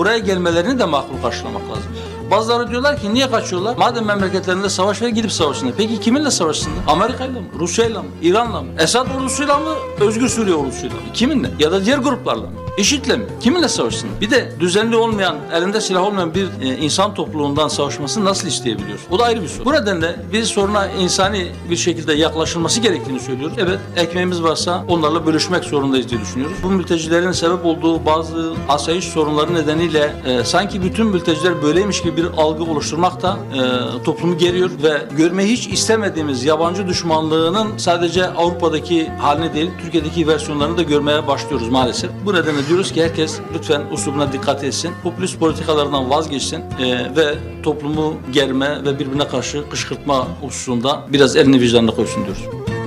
Buraya gelmelerini de makul karşılamak lazım. Bazıları diyorlar ki niye kaçıyorlar? Madem memleketlerinde savaş var gidip savaşsınlar. Peki kiminle savaşsınlar? Amerika'yla mı? Rusya'yla mı? İran'la mı? Esad ordusuyla mı? Özgür Suriye ordusuyla mı? Kiminle? Ya da diğer gruplarla mı? IŞİD'le mi? Kiminle savaşsınlar? Bir de düzenli olmayan, elinde silah olmayan bir e, insan topluluğundan savaşmasını nasıl isteyebiliyoruz? O da ayrı bir soru. Bu nedenle biz soruna insani bir şekilde yaklaşılması gerektiğini söylüyoruz. Evet, ekmeğimiz varsa onlarla bölüşmek zorundayız diye düşünüyoruz. Bu mültecilerin sebep olduğu bazı asayiş sorunları nedeniyle e, sanki bütün mülteciler böyleymiş gibi bir algı oluşturmak da e, toplumu geriyor ve görmeyi hiç istemediğimiz yabancı düşmanlığının sadece Avrupa'daki halini değil, Türkiye'deki versiyonlarını da görmeye başlıyoruz maalesef. Bu nedenle diyoruz ki herkes lütfen usulüne dikkat etsin, popülist politikalardan vazgeçsin e, ve toplumu germe ve birbirine karşı kışkırtma hususunda biraz elini vicdanına koysun diyoruz.